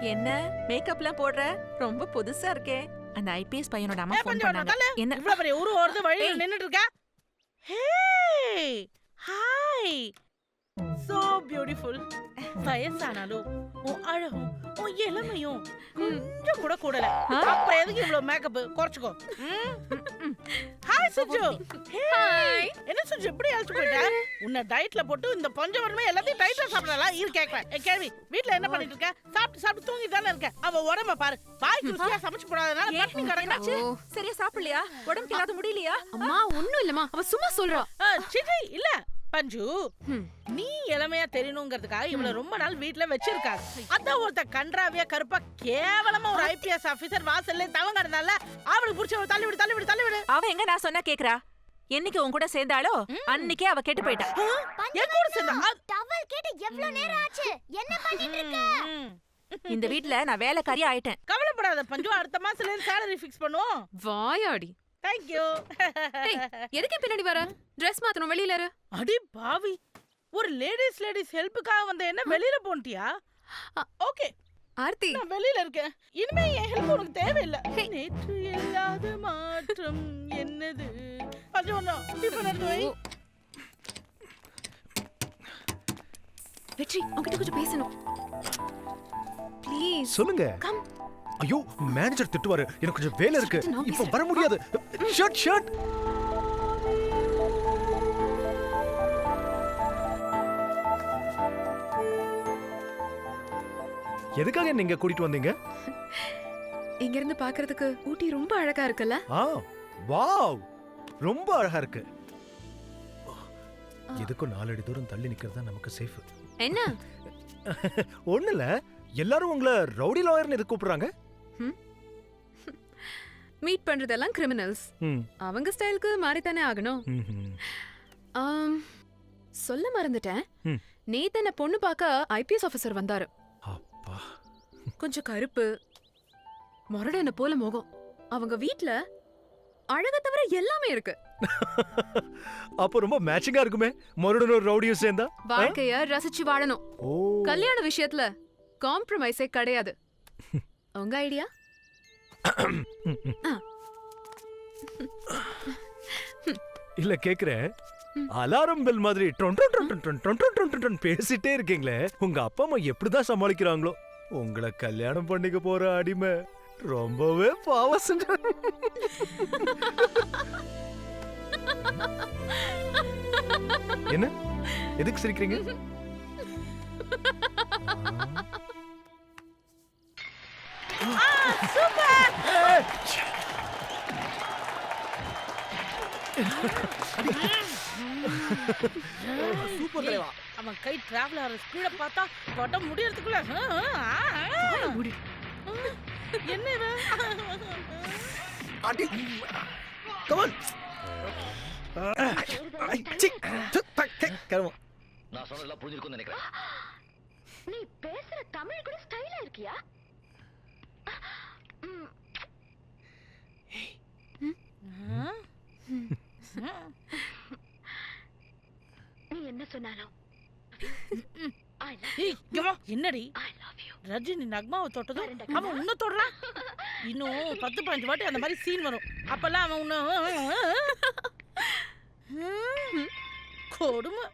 என்ன? மேக்கப்லாம் போடுற? ரொம்ப புதுசா இருக்கே. அந்த ஐபிஎஸ் பையனோட அம்மா ஃபோன் பண்ணாங்க. என்ன? இவ்வளவு பெரிய ஊரு வருது வழியில. நின்னுட்டு இருக்க ஹே ஹாய் சோ பியூட்டிஃபுல் வயசானாலும் உன் அழகும் உன் இளமையும் கொஞ்சம் கூட கூடல? அப்புறம் எதுக்கு இவ்வளவு மேக்கப் குறைச்சுக்கோ? ஹாய் சுஜு. ஹாய் என்ன சுஜு இப்படி அழைச்சு போயிட்ட? உன்னை டயட்ல போட்டு இந்த பஞ்சம் வரமே எல்லாத்தையும் டயட்ல சாப்பிடலாம். இரு கேட்கறேன் கேள்வி வீட்ல என்ன பண்ணிட்டு இருக்க? சாப்பிட்டு சாப்பிட்டு தூங்கி தானே இருக்க? அவ உடம்ப பாரு. பாய்க்கு ருசியா சமைச்சு போடாதனால ஏன்? பட்டினி கிடக்குறா என்னாச்சு? சரியா சாப்பிடலையா? உடம்புக்கு ஏதாவது முடியலையா? அம்மா ஒண்ணும் இல்லம்மா. அவ சும்மா சொல்றா. சிச்சி இல்ல. பஞ்சு. நீ இளமையா தெரியணுங்கிறதுக்காக இவள ரொம்ப நாள் வீட்ல வச்சிருக்காங்க. அதான் ஒருத்த கன்றாவியா கருப்பா கேவலமா ஒரு ஐபிஎஸ் ஆபீசர் வாசல்ல தவங்க இருந்தால அவளுக்கு புடிச்ச ஒரு தள்ளி விடு தள்ளி விடு தள்ளி விடு. அவ எங்க நான் சொன்னா கேக்குறா? என்னைக்கு உன் கூட சேர்ந்தாளோ அன்னைக்கே அவ கெட்டு போயிட்டா. என் கூட சேர்ந்தா அது- டவல் கேட்டு எவ்வளவு நேரம் ஆச்சு? என்ன பண்ணிட்டு இருக்க. இந்த வீட்ல நான் வேலைக்காரி ஆயிட்டேன். கவலைப்படாத பஞ்சு அடுத்த மாசத்துல சேலரி ஃபிக்ஸ் பண்ணுவோம். வாயாடி. தேங்க் யூ டேய் எதுக்கு பின்னாடி வர? Dress மாத்தணும் வெளியில இரு. அடி பாவி. ஒரு லேடிஸ் லேடிஸ் ஹெல்ப்புக்காக வந்த என்ன வெளியில போன்ட்டியா. ஓகே ஆர்த்தி. நான் வெளியில இருக்கேன். இனிமே என் ஹெல்ப் உனக்கு தேவையில்லை. நேற்று இல்லாத மாற்றம் என்னது? அது ஒண்ணும் டிஃபன் எடுத்து வை. வெற்றி உன்கிட்ட கொஞ்சம் பேசணும். ப்ளீஸ் சொல்லுங்க. கம் ஐயோ மேனேஜர் திட்டுவாரு. எனக்கு கொஞ்சம் வேலை இருக்கு. இப்போ. வர முடியாது. ஷர்ட் ஷர்ட் எதுக்காக நீங்க கூட்டிட்டு வந்தீங்க? இங்க இருந்து பாக்குறதுக்கு ஊட்டி ரொம்ப அழகா இருக்குல்ல? ஆ வாவ். ரொம்ப அழகா இருக்கு. எதுக்கும் நாலடி தூரம் தள்ளி நிக்கிறது தான் நமக்கு சேஃப் என்ன? ஒண்ணு இல்ல எல்லாரும் உங்களை ரவுடி லாயர்னு எது கூப்பிடுறாங்க? மீட் பண்றதெல்லாம் கிரிமினல்ஸ் அவங்க ஸ்டைலுக்கு மாறித்தானே ஆகணும். சொல்ல மறந்துட்டேன். நேத்து என்ன பொண்ணு பார்க்க ஐபிஎஸ் ஆபீசர் வந்தாரு. அப்பா. கொஞ்சம் கருப்பு முரடன போல முகம். அவங்க வீட்ல அழக தவிர எல்லாமே இருக்கு. அப்போ ரொம்ப மேட்சிங்கா இருக்குமே? மறுபடியும் ஒரு ரவுடியும் சேர்ந்தா? வாழ்க்கைய ரசிச்சு வாழணும். ஓ. கல்யாண விஷயத்துல காம்ப்ரமைஸே கிடையாது. உங்க ஐடியா? இல்ல கேக்குறேன். அலாரம் பெல் மாதிரி பேசிட்டே இருக்கீங்களே. உங்க அப்பா அம்மா எப்படிதான் சமாளிக்கிறாங்களோ. உங்களை கல்யாணம் பண்ணிக்க போற அடிமை. ரொம்பவே பாவம் என்ன? எதுக்கு சிரிக்கிறீங்க? சூப்பர் தலைவா அவன் கை டிராவல் ஆகிற ஸ்பீட பார்த்தா தொட முடியறதுக்குள்ள ஆ, ஆ, ஆ. என்ன இவன் நான் சொன்னதெல்லாம் புரிஞ்சிருக்கும்னு நினைக்கிறேன். நீ பேசுற தமிழ் கூட ஸ்டைலா இருக்கியா ம், ஆ? நீ என்ன சொன்னாலும். என்னடி ரஜினி நக்மாவை தொட்டதும் அவன் உன்ன தொடுறான் இன்னும் பத்து பதினஞ்சு வாட்டி அந்த மாதிரி சீன் வரும் அப்பெல்லாம் அவன் உன்ன கொடுமை